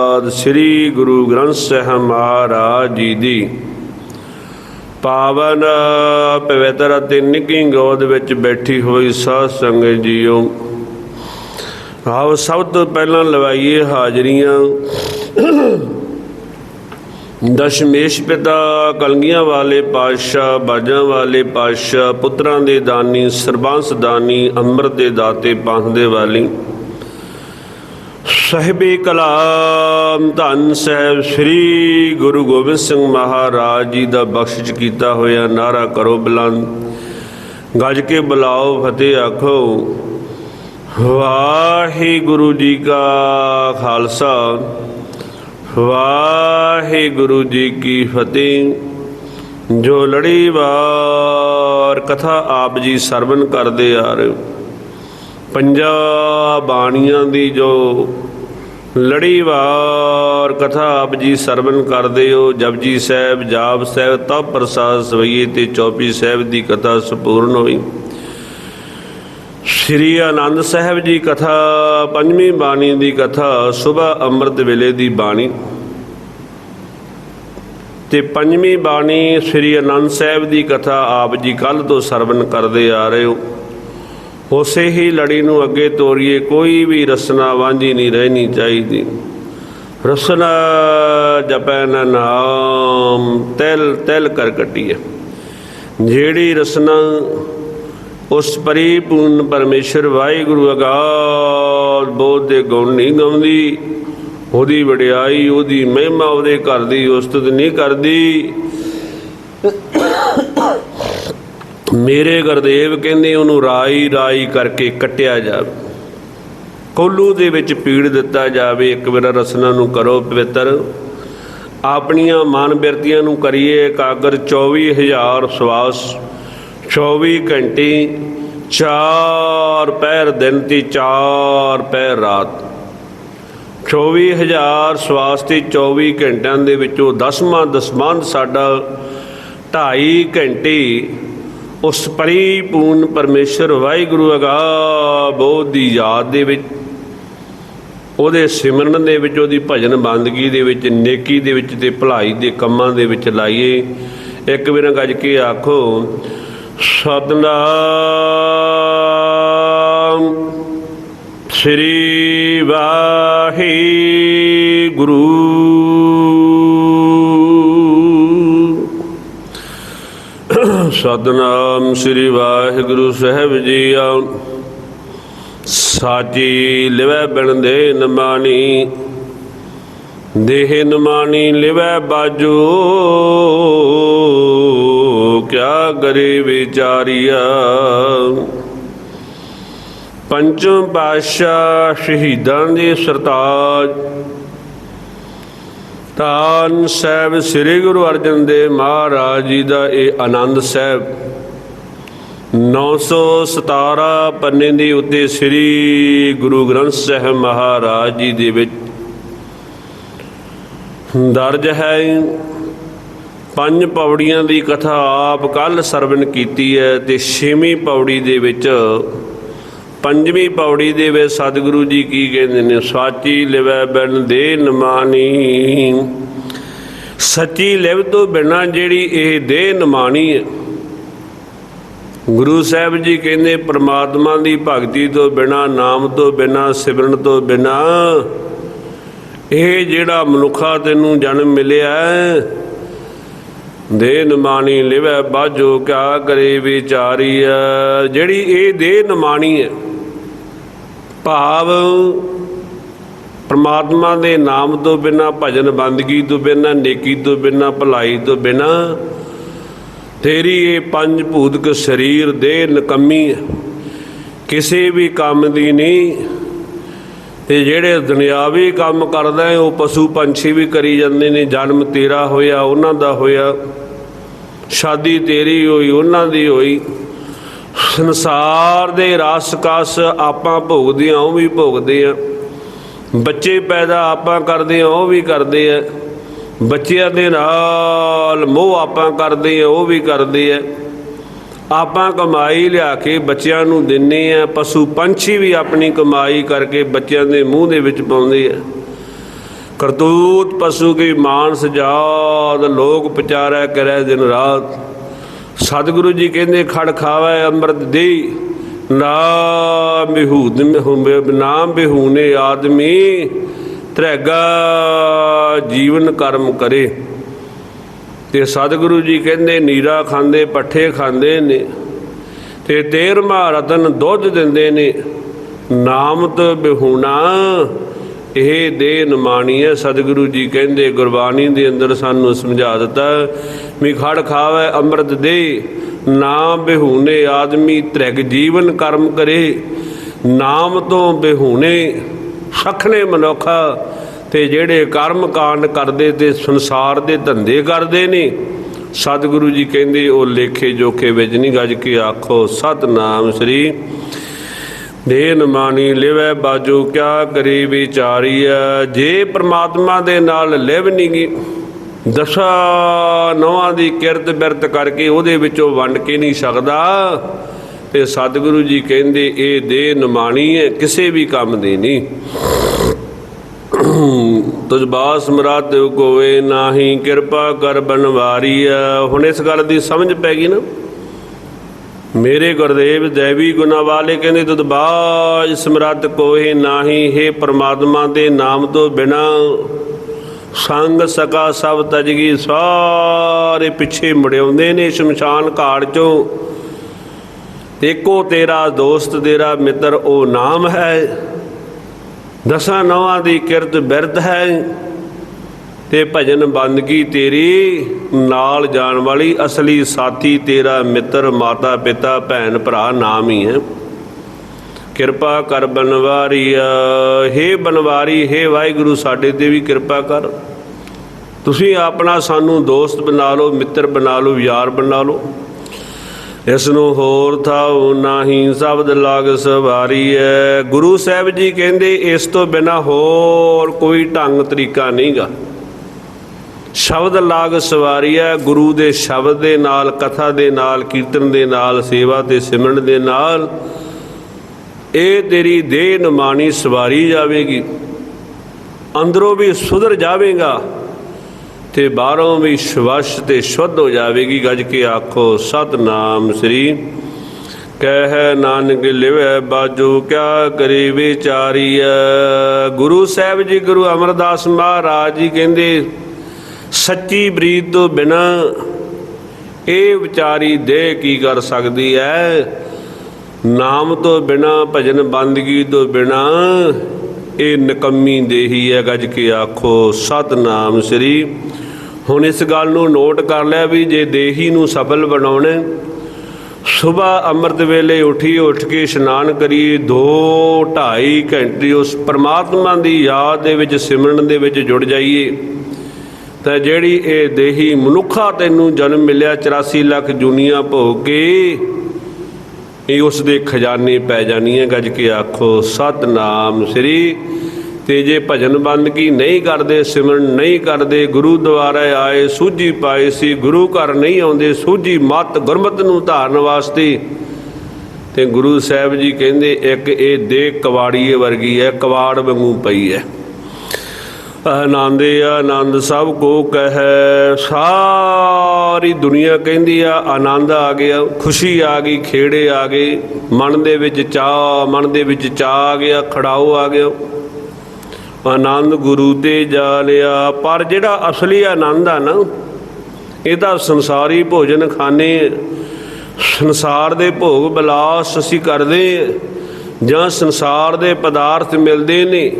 ਆਦ ਸ੍ਰੀ ਗੁਰੂ ਗ੍ਰੰਥ ਸਾਹਿਬ ਮਹਾਰਾਜ ਜੀ ਦੀ। ਪਾਵਨ ਪਵਿੱਤਰ ਅਤੇ ਨਿੱਕੀ ਗੋਦ ਵਿੱਚ ਬੈਠੀ ਹੋਈ ਸਾਧ ਸੰਗਤ ਜੀਓ, ਆਓ ਸਭ ਤੋਂ ਪਹਿਲਾਂ ਲਵਾਈਏ ਹਾਜ਼ਰੀਆਂ। ਦਸ਼ਮੇਸ਼ ਪਿਤਾ ਕਲਗੀਆਂ ਵਾਲੇ ਪਾਤਸ਼ਾਹ, ਬਾਜਾਂ ਵਾਲੇ ਪਾਤਸ਼ਾਹ, ਪੁੱਤਰਾਂ ਦੇ ਦਾਨੀ, ਸਰਬੰਸ ਦਾਨੀ, ਅੰਮ੍ਰਿਤ ਦੇ ਦਾਤੇ, ਪੰਥ ਦੇ ਵਾਲੀ। ਸਹਿਬੇ ਕਲਾਮ ਧੰਨ ਸਾਹਿਬ ਸ੍ਰੀ ਗੁਰੂ ਗੋਬਿੰਦ ਸਿੰਘ ਮਹਾਰਾਜ ਜੀ ਦਾ ਬਖਸ਼ਿਸ਼ ਕੀਤਾ ਹੋਇਆ ਨਾਰਾ ਕਰੋ ਬੁਲੰਦ। ਗੱਜ ਕੇ ਬੁਲਾਓ ਫਤਿਹ ਆਖੋ। ਵਾਹਿਗੁਰੂ ਜੀ ਕਾ ਖਾਲਸਾ। ਵਾਹਿਗੁਰੂ ਜੀ ਕੀ ਫਤਿਹ। ਜੋ ਲੜੀ ਵਾਰ ਕਥਾ ਆਪ ਜੀ ਸਰਵਨ ਕਰਦੇ ਆ ਰਹੇ ਪੰਜਾ ਬਾਣੀਆਂ ਦੀ ਜੋ ਲੜੀਵਾਰ, ਕਥਾ ਆਪ ਜੀ ਸਰਵਨ ਕਰਦੇ ਹੋ ਜਪਜੀ ਸਾਹਿਬ, ਜਾਪ ਸਾਹਿਬ, ਤਪ ਪ੍ਰਸਾਦ ਸਵਈਏ ਤੇ ਚੌਪੀ ਸਾਹਿਬ ਦੀ ਕਥਾ ਸੰਪੂਰਨ ਹੋਈ। ਸ਼੍ਰੀ ਆਨੰਦ ਸਾਹਿਬ ਜੀ ਕਥਾ, ਪੰਜਵੀਂ ਬਾਣੀ ਦੀ ਕਥਾ ਸਵੇਰ ਅੰਮ੍ਰਿਤ ਵੇਲੇ ਦੀ ਬਾਣੀ। ਤੇ ਪੰਜਵੀਂ ਬਾਣੀ ਸ਼੍ਰੀ ਆਨੰਦ ਸਾਹਿਬ ਦੀ ਕਥਾ, ਆਪ ਜੀ ਕੱਲ ਤੋਂ ਸਰਵਨ ਕਰਦੇ ਆ ਰਹੇ ਹੋ। ਉਸੇ ਹੀ ਲੜੀ ਨੂੰ ਅੱਗੇ ਤੋਰੀਏ, ਕੋਈ ਵੀ ਰਸਨਾ ਵਾਂਝੀ ਨਹੀਂ ਰਹਿਣੀ ਚਾਹੀਦੀ। ਰਸਨਾ ਜਪੈ ਨ ਨਾਮ, ਤਿਲ ਤਿਲ ਕਰ ਕੱਟੀਏ। ਜਿਹੜੀ ਰਸਨਾ, ਉਸ ਪਰਿਪੂਰਨ ਪਰਮੇਸ਼ਰ ਵਾਹਿਗੁਰੂ ਅਗਾਧ ਬੋਧ ਦੇ ਗੁਣ ਨਹੀਂ ਗਾਉਂਦੀ, ਉਹਦੀ ਵਡਿਆਈ, ਉਹਦੀ ਮਹਿਮਾ ਉਹਦੇ ਘਰ ਦੀ ਉਸਤਤ ਨਹੀਂ ਕਰਦੀ। ਮੇਰੇ ਗੁਰਦੇਵ ਕਹਿੰਦੇ ਉਹਨੂੰ ਰਾਈ ਰਾਈ ਕਰਕੇ ਕੱਟਿਆ ਜਾਵੇ। ਕੋਲੂ ਦੇ ਵਿੱਚ ਪੀੜ ਦਿੱਤਾ ਜਾਵੇ, ਇੱਕ ਵਾਰ ਰਸਨਾ ਨੂੰ ਕਰੋ ਪਵਿੱਤਰ। ਆਪਣੀਆਂ ਮਨ ਬਿਰਤੀਆਂ ਨੂੰ ਕਰੀਏ ਇਕਾਗਰ 24000 ਸਵਾਸ 24 ਘੰਟੇ, ਚਾਰ ਪੈਰ ਦਿਨ ਤੇ ਚਾਰ ਪੈਰ ਰਾਤ। 24000 ਸਵਾਸ ਤੇ 24 ਘੰਟਿਆਂ ਦੇ ਵਿੱਚੋਂ ਦਸਵਾਂ ਦਸਮੰਦ ਸਾਡਾ 2.5 ਘੰਟੇ ਉਸ ਪਰਿਪੂਰਨ ਪਰਮੇਸ਼ਰ ਵਾਹਿਗੁਰੂ ਅਗਾ ਬੋਧ ਦੀ ਯਾਦ ਦੇ ਵਿੱਚ, ਉਹਦੇ ਸਿਮਰਨ ਦੇ ਵਿੱਚ, ਉਹਦੀ ਭਜਨ ਬੰਦਗੀ ਦੇ ਵਿੱਚ, ਨੇਕੀ ਦੇ ਵਿੱਚ ਤੇ ਭਲਾਈ ਦੇ ਕੰਮਾਂ ਦੇ ਵਿੱਚ ਲਾਈਏ। ਇੱਕ ਬਿਨਾਂ ਗੱਜ ਕੇ ਆਖੋ, ਸਤਨਾਮ ਸ੍ਰੀ ਵਾਹਿਗੁਰੂ। ਸਤਨਾਮ ਸ੍ਰੀ ਵਾਹਿਗੁਰੂ ਸਾਹਿਬ ਜੀਆ। ਸਾਚੀ ਲਿਵੈ ਬਿਨ ਦੇ ਨਮਾਨੀ ਦੇਹ ਨਮਾਨੀ ਲਿਵੈ ਬਾਜੂ। ਕਿਆ ਕਰੇ ਵਿਚਾਰੀਆ। ਪੰਚਮ ਪਾਤਸ਼ਾਹ ਸ਼ਹੀਦਾਂ ਦੇ ਸਰਤਾਜ ਤਾਨ ਸਾਹਿਬ ਸ੍ਰੀ ਗੁਰੂ ਅਰਜਨ ਦੇਵ ਮਹਾਰਾਜ ਜੀ ਦਾ ਇਹ ਆਨੰਦ ਸਾਹਿਬ। 917 ਪੰਨੇ ਦੇ ਉੱਤੇ ਸ੍ਰੀ ਗੁਰੂ ਗ੍ਰੰਥ ਸਾਹਿਬ ਮਹਾਰਾਜ ਜੀ ਦੇ ਵਿੱਚ ਦਰਜ ਹੈ, ਪੰਜ ਪੌੜੀਆਂ ਦੀ ਕਥਾ ਆਪ ਕੱਲ ਸਰਵਨ ਕੀਤੀ ਹੈ ਤੇ ਛੇਵੀਂ ਪੌੜੀ ਦੇ ਵਿੱਚ ਪੰਜਵੀਂ ਪੌੜੀ ਦੇ ਵਿੱਚ ਸਤਿਗੁਰੂ ਜੀ ਕੀ ਕਹਿੰਦੇ ਨੇ? ਸਾਚੀ ਲਿਵੈ ਬਿਨ ਦੇ ਨਮਾਨੀ ਸੱਚੀ ਲਿਵ ਤੋਂ ਬਿਨਾ ਜਿਹੜੀ ਇਹ ਦੇਹ ਨਮਾਣੀ ਹੈ। ਗੁਰੂ ਸਾਹਿਬ ਜੀ ਕਹਿੰਦੇ, ਪ੍ਰਮਾਤਮਾ ਦੀ ਭਗਤੀ ਤੋਂ ਬਿਨਾ, ਨਾਮ ਤੋਂ ਬਿਨਾ, ਸਿਮਰਨ ਤੋਂ ਬਿਨਾ, ਇਹ ਜਿਹੜਾ ਮਨੁੱਖਾ ਤੈਨੂੰ ਜਨਮ ਮਿਲਿਆ ਦੇ ਨਮਾਣੀ ਲਿਵੈ ਬਾਜੋ ਕਿਆ ਕਰੇ ਵਿਚਾਰੀ ਹੈ। ਜਿਹੜੀ ਇਹ ਦੇ ਨਮਾਣੀ ਹੈ ਭਾਵ ਪਰਮਾਤਮਾ ਦੇ ਨਾਮ ਤੋਂ ਬਿਨਾ ਭਜਨ ਬੰਦਗੀ ਤੋਂ ਬਿਨਾ ਨੇਕੀ ਤੋਂ ਬਿਨਾ ਭਲਾਈ ਤੋਂ ਬਿਨਾ ਤੇਰੀ ਇਹ ਪੰਜ ਭੂਤਕ ਸਰੀਰ ਦੇ ਨਕਮੀ ਕਿਸੇ ਵੀ ਕੰਮ ਦੀ ਨਹੀਂ ਤੇ ਜਿਹੜੇ ਦੁਨਿਆਵੀ ਕੰਮ ਕਰਦਾ ਹੈ, ਉਹ ਪਸ਼ੂ ਪੰਛੀ ਵੀ ਕਰੀ ਜਾਂਦੇ ਨੇ ਜਨਮ ਤੇਰਾ ਹੋਇਆ ਉਹਨਾਂ ਦਾ ਹੋਇਆ ਸ਼ਾਦੀ ਤੇਰੀ ਹੋਈ ਉਹਨਾਂ ਦੀ ਹੋਈ। ਸੰਸਾਰ ਦੇ ਰਸ ਕਸ ਆਪਾਂ ਭੋਗਦੇ ਹਾਂ, ਉਹ ਵੀ ਭੋਗਦੇ ਆ ਬੱਚੇ ਪੈਦਾ ਆਪਾਂ ਕਰਦੇ ਆ ਉਹ ਵੀ ਕਰਦੇ ਆ ਬੱਚਿਆਂ ਦੇ ਨਾਲ ਮੋਹ ਆਪਾਂ ਕਰਦੇ ਆ ਉਹ ਵੀ ਕਰਦੇ ਆ ਆਪਾਂ ਕਮਾਈ ਲਿਆ ਕੇ ਬੱਚਿਆਂ ਨੂੰ ਦਿੰਨੇ ਆ ਪਸ਼ੂ ਪੰਛੀ ਵੀ ਆਪਣੀ ਕਮਾਈ ਕਰਕੇ ਬੱਚਿਆਂ ਦੇ ਮੂੰਹ ਦੇ ਵਿੱਚ ਪਾਉਂਦੇ ਆ। ਕਰਤੂਤ ਪਸ਼ੂ ਕੀ ਮਾਨਸ ਜਾਦ ਲੋਕ ਪਚਾਰੈ ਕਰੈ ਦਿਨ ਰਾਤ। ਸਤਿਗੁਰੂ ਜੀ ਕਹਿੰਦੇ, ਖੜ ਖਾਵੇ ਅੰਮ੍ਰਿਤ ਦੇ ਨਾ ਬਿਹੂਦ ਨਾ ਬਿਹੂਨੇ ਆਦਮੀ, ਤ੍ਰੈਗਾ ਜੀਵਨ ਕਰਮ ਕਰੇ। ਤੇ ਸਤਿਗੁਰੂ ਜੀ ਕਹਿੰਦੇ, ਨੀਰਾ ਖਾਂਦੇ, ਪੱਠੇ ਖਾਂਦੇ ਨੇ, ਤੇ ਤੇਰਮਾ ਰਤਨ ਦੁੱਧ ਦਿੰਦੇ ਨੇ। ਨਾਮ ਤੋਂ ਬਿਹੂਣਾ। ਇਹ ਦੇ ਨਮਾਣੀਏ ਸਤਿਗੁਰੂ ਜੀ ਕਹਿੰਦੇ, ਗੁਰਬਾਣੀ ਦੇ ਅੰਦਰ ਸਾਨੂੰ ਸਮਝਾ ਦਿੱਤਾ, ਵੀ ਖੜ ਖਾਵੇ ਅੰਮ੍ਰਿਤ ਦੇ ਨਾਮ ਬਿਹੂਨੇ ਆਦਮੀ ਤ੍ਰਿਗ ਜੀਵਨ ਕਰਮ ਕਰੇ, ਨਾਮ ਤੋਂ ਬਿਹੂਨੇ ਸਖਣੇ ਮਨੁੱਖਾ, ਤੇ ਜਿਹੜੇ ਕਰਮ ਕਾਂਡ ਕਰਦੇ ਤੇ ਸੰਸਾਰ ਦੇ ਧੰਦੇ ਕਰਦੇ ਨੇ। ਸਤਿਗੁਰੂ ਜੀ ਕਹਿੰਦੇ, ਉਹ ਲੇਖੇ ਜੋਖੇ ਵਿੱਚ ਨਹੀਂ ਗੱਜ ਕੇ ਆਖੋ, ਸਤਨਾਮ ਸ੍ਰੀ ਦੇਨ ਮਾਨੀ ਲਿਵੈ ਬਾਜੂ, ਕਿਆ ਕਰੀ ਵਿਚਾਰੀਐ? ਜੇ ਪ੍ਰਮਾਤਮਾ ਦੇ ਨਾਲ ਲਿਵ ਨਹੀਂ ਗੀ, ਦਸ਼ਾ ਨਵਾਂ ਦੀ ਕਿਰਤ ਬਿਰਤ ਕਰਕੇ ਉਹਦੇ ਵਿੱਚੋਂ ਵੰਡ ਕੇ ਨਹੀਂ ਸਕਦਾ। ਤੇ ਸਤਿਗੁਰੂ ਜੀ ਕਹਿੰਦੇ, ਇਹ ਦੇ ਨਮਾਣੀ ਹੈ ਕਿਸੇ ਵੀ ਕੰਮ ਦੀ ਨਹੀਂ ਤੁਝ ਬਾਸ ਮਰਾਤ ਕੋਵੇ, ਨਾਹੀ ਕਿਰਪਾ ਕਰ ਬਨਵਾਰੀਐ ਹੁਣ ਇਸ ਗੱਲ ਦੀ ਸਮਝ ਪੈ ਗਈ ਨਾ? ਮੇਰੇ ਗੁਰਦੇਵ ਦੇਵੀ ਗੁਨਾ ਵਾਲੇ ਕਹਿੰਦੇ ਤੁਧ ਬਾਜ ਸਮਰੱਥ ਕੋਹੀ ਨਾਹੀ, ਹੈ ਪ੍ਰਮਾਤਮਾ ਦੇ ਨਾਮ ਤੋਂ ਬਿਨਾ ਸੰਗ ਸਕਾ ਸਭ ਤਜਗੀ। ਸਾਰੇ ਪਿੱਛੇ ਮੁੜਿਆਉਂਦੇ ਨੇ ਸ਼ਮਸ਼ਾਨ ਘਾਟ ਚੋਂ। ਇੱਕੋ ਤੇਰਾ ਦੋਸਤ, ਤੇਰਾ ਮਿੱਤਰ, ਉਹ ਨਾਮ ਹੈ। ਦਸਾਂ ਨਵਾਂ ਦੀ ਕਿਰਤ ਬਿਰਤ ਹੈ। ਤੇ ਭਜਨ ਬੰਦਗੀ ਤੇਰੀ? ਨਾਲ ਜਾਣ ਵਾਲੀ ਅਸਲੀ ਸਾਥੀ ਤੇਰਾ ਮਿੱਤਰ, ਮਾਤਾ, ਪਿਤਾ, ਭੈਣ, ਭਰਾ ਨਾਮ ਹੀ ਹੈ। ਕਿਰਪਾ ਕਰ ਬਨਵਾਰੀ ਹੇ ਬਨਵਾਰੀ, ਹੇ ਵਾਹਿਗੁਰੂ, ਸਾਡੇ ਤੇ ਵੀ ਕਿਰਪਾ ਕਰ। ਤੁਸੀਂ ਆਪਣਾ ਸਾਨੂੰ ਦੋਸਤ ਬਣਾ ਲਓ, ਮਿੱਤਰ ਬਣਾ ਲਓ, ਯਾਰ ਬਣਾ ਲਓ। ਇਸ ਨੂੰ ਹੋਰ ਥਾਉ ਨਾਹੀ ਸ਼ਬਦ ਲਾਗ ਸਵਾਰੀ ਹੈ ਗੁਰੂ ਸਾਹਿਬ ਜੀ ਕਹਿੰਦੇ, ਇਸ ਤੋਂ ਬਿਨਾ ਹੋਰ ਕੋਈ ਢੰਗ ਤਰੀਕਾ ਨਹੀਂਗਾ। ਸ਼ਬਦ ਲਾਗ ਸਵਾਰੀ ਹੈ ਗੁਰੂ ਦੇ ਸ਼ਬਦ ਦੇ ਨਾਲ, ਕਥਾ ਦੇ ਨਾਲ, ਕੀਰਤਨ ਦੇ ਨਾਲ, ਸੇਵਾ ਤੇ ਸਿਮਰਨ ਦੇ ਨਾਲ। ਇਹ ਤੇਰੀ ਦੇਹ ਨਮਾਣੀ ਸਵਾਰੀ ਜਾਵੇਗੀ। ਅੰਦਰੋਂ ਵੀ ਸੁਧਰ ਜਾਵੇਗਾ ਤੇ ਬਾਹਰੋਂ ਵੀ ਸ਼ਵਸ਼ ਤੇ ਸ਼ੁੱਧ ਹੋ ਜਾਵੇਗੀ। ਗੱਜ ਕੇ ਆਖੋ, ਸਤਨਾਮ ਸ੍ਰੀ। ਕਹਿ ਨਾਨਕ ਲਿਵੈ ਬਾਜੂ, ਕਿਆ ਕਰੀ ਵਿਚਾਰੀਐ। ਗੁਰੂ ਸਾਹਿਬ ਜੀ, ਗੁਰੂ ਅਮਰਦਾਸ ਮਹਾਰਾਜ ਜੀ ਕਹਿੰਦੇ ਸੱਚੀ ਬਰੀਦ ਤੋਂ ਬਿਨਾ ਇਹ ਵਿਚਾਰੀ ਦੇਹ ਕੀ ਕਰ ਸਕਦੀ ਹੈ ਨਾਮ ਤੋਂ ਬਿਨਾ, ਭਜਨ ਬੰਦਗੀ ਤੋਂ ਬਿਨਾ ਇਹ ਨਕੰਮੀ ਦੇਹੀ ਹੈ ਗੱਜ ਕੇ ਆਖੋ, ਸਤਨਾਮ ਸ੍ਰੀ। ਹੁਣ ਇਸ ਗੱਲ ਨੂੰ ਨੋਟ ਕਰ ਲਿਆ ਵੀ ਜੇ ਦੇਹੀ ਨੂੰ ਸਫਲ ਬਣਾਉਣਾ ਸਵੇਰ ਅੰਮ੍ਰਿਤ ਵੇਲੇ ਉਠੀ, ਉੱਠ ਕੇ ਇਸ਼ਨਾਨ ਕਰੀਏ 2 2.5 ਘੰਟੇ ਉਸ ਪਰਮਾਤਮਾ ਦੀ ਯਾਦ ਦੇ ਵਿੱਚ ਸਿਮਰਨ ਦੇ ਵਿੱਚ ਜੁੜ ਜਾਈਏ। ਤਾਂ ਜਿਹੜੀ ਇਹ ਦੇਹੀ ਮਨੁੱਖਾ ਤੈਨੂੰ ਜਨਮ ਮਿਲਿਆ 84 ਲੱਖ ਜੁਨੀਆਂ ਭੋਗ ਕੇ, ਇਹ ਉਸ ਦੇ ਖਜ਼ਾਨੇ ਪੈ ਜਾਣੀ ਹੈ ਗੱਜ ਕੇ ਆਖੋ, ਸਤਨਾਮ ਸ੍ਰੀ। ਤੇ ਜੇ ਭਜਨ ਬੰਦਗੀ ਨਹੀਂ ਕਰਦੇ, ਸਿਮਰਨ ਨਹੀਂ ਕਰਦੇ ਗੁਰੂ ਦੁਆਰਾ ਆਏ, ਸੂਝੀ ਪਾਏ ਸੀ, ਗੁਰੂ ਘਰ ਨਹੀਂ ਆਉਂਦੇ, ਸੂਝੀ ਮਤ, ਗੁਰਮਤ ਨੂੰ ਧਾਰਨ ਵਾਸਤੇ। ਤੇ ਗੁਰੂ ਸਾਹਿਬ ਜੀ ਕਹਿੰਦੇ, ਇੱਕ ਇਹ ਦੇ ਕਵਾੜੀਏ ਵਰਗੀ ਹੈ, ਕਵਾੜ ਵਾਂਗੂ ਪਈ ਹੈ। ਆਨੰਦ ਆਨੰਦ ਸਭ ਕੋ ਕਹੈ। ਸਾਰੀ ਦੁਨੀਆ ਕਹਿੰਦੀ ਆ, ਆਨੰਦ ਆ ਗਿਆ, ਖੁਸ਼ੀ ਆ ਗਈ, ਖੇੜੇ ਆ ਗਏ। ਮਨ ਦੇ ਵਿੱਚ ਚਾਹ ਮਨ ਦੇ ਵਿੱਚ ਚਾਹ ਆ ਗਿਆ, ਖੜਾਓ ਆ ਗਿਆ। ਆਨੰਦ ਗੁਰੂ ਤੇ ਜਾ ਲਿਆ। ਪਰ ਜਿਹੜਾ ਅਸਲੀ ਆਨੰਦ ਆ ਨਾ, ਇਹ ਤਾਂ ਸੰਸਾਰੀ ਭੋਜਨ ਖਾਣੇ ਸੰਸਾਰ ਦੇ ਭੋਗ ਬਿਲਾਸ ਅਸੀਂ ਕਰਦੇ ਜਾਂ ਸੰਸਾਰ ਦੇ ਪਦਾਰਥ ਮਿਲਦੇ ਨੇ।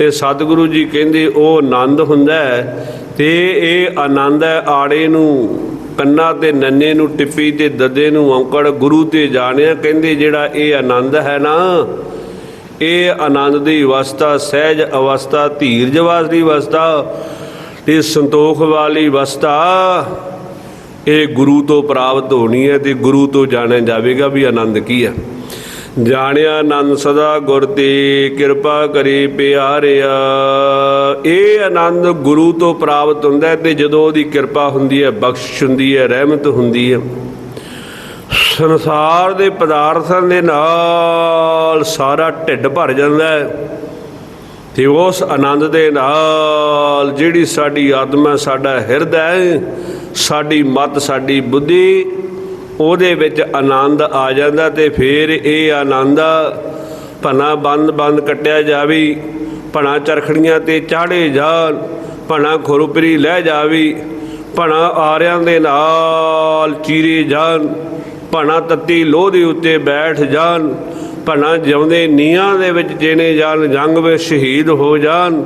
ਤੇ ਸਤਿਗੁਰੂ ਜੀ ਕਹਿੰਦੇ, ਉਹ ਆਨੰਦ ਹੁੰਦਾ ਹੈ ਤੇ ਇਹ ਆਨੰਦ ਹੈ ਆੜੇ ਨੂੰ, ਕੰਨਾ ਤੇ ਨੰਨੇ ਨੂੰ, ਟਿੱਪੀ ਤੇ ਦੱਦੇ ਨੂੰ, ਔਂਕੜ ਗੁਰੂ ਤੇ ਜਾਣਿਆ। ਕਹਿੰਦੇ, ਜਿਹੜਾ ਇਹ ਆਨੰਦ ਹੈ ਨਾ, ਇਹ ਆਨੰਦ ਦੀ ਅਵਸਥਾ, ਸਹਿਜ ਅਵਸਥਾ ਧੀਰਜ ਵਾਲੀ ਅਵਸਥਾ ਤੇ ਸੰਤੋਖ ਵਾਲੀ ਅਵਸਥਾ, ਇਹ ਗੁਰੂ ਤੋਂ ਪ੍ਰਾਪਤ ਹੋਣੀ ਹੈ ਤੇ ਗੁਰੂ ਤੋਂ ਜਾਣਿਆ ਜਾਵੇਗਾ ਵੀ ਆਨੰਦ ਕੀ ਹੈ। ਜਾਣਿਆ ਆਨੰਦ ਸਦਾ ਗੁਰ ਤੇ ਕਿਰਪਾ ਕਰੇ ਪਿਆਰਿਆ। ਇਹ ਆਨੰਦ ਗੁਰੂ ਤੋਂ ਪ੍ਰਾਪਤ ਹੁੰਦਾ ਹੈ ਤੇ ਜਦੋਂ ਉਹਦੀ ਕਿਰਪਾ ਹੁੰਦੀ ਹੈ, ਬਖਸ਼ਿਸ਼ ਹੁੰਦੀ ਹੈ, ਰਹਿਮਤ ਹੁੰਦੀ ਹੈ। ਸੰਸਾਰ ਦੇ ਪਦਾਰਥਾਂ ਦੇ ਨਾਲ ਸਾਰਾ ਢਿੱਡ ਭਰ ਜਾਂਦਾ ਹੈ ਤੇ ਉਸ ਆਨੰਦ ਦੇ ਨਾਲ ਜਿਹੜੀ ਸਾਡੀ ਆਤਮਾ, ਸਾਡਾ ਹਿਰਦਾ ਹੈ ਸਾਡੀ ਮਤ, ਸਾਡੀ ਬੁੱਧੀ ਉਹਦੇ ਵਿੱਚ ਆਨੰਦ ਆ ਜਾਂਦਾ ਤੇ ਫਿਰ ਇਹ ਆਨੰਦ ਭਨਾ ਬੰਦ ਬੰਦ ਕੱਟਿਆ ਜਾਵੀ, ਭਣਾ ਚਰਖੜੀਆਂ ਤੇ ਚਾੜੇ ਜਾਣ, ਭਣਾ ਖੁਰਪਰੀ ਲੈ ਜਾਵੀ, ਭਣਾ ਆਰਿਆਂ ਦੇ ਨਾਲ ਚੀਰੇ ਜਾਣ, ਭਣਾ ਤੱਤੀ ਲੋਹ ਦੇ ਉੱਤੇ ਬੈਠ ਜਾਣ, ਭਣਾ ਜਿਉਂਦੇ ਨੀਆਂ ਦੇ ਵਿੱਚ ਜੇਨੇ ਜਾਣ, ਜੰਗ ਵਿੱਚ ਸ਼ਹੀਦ ਹੋ ਜਾਣ,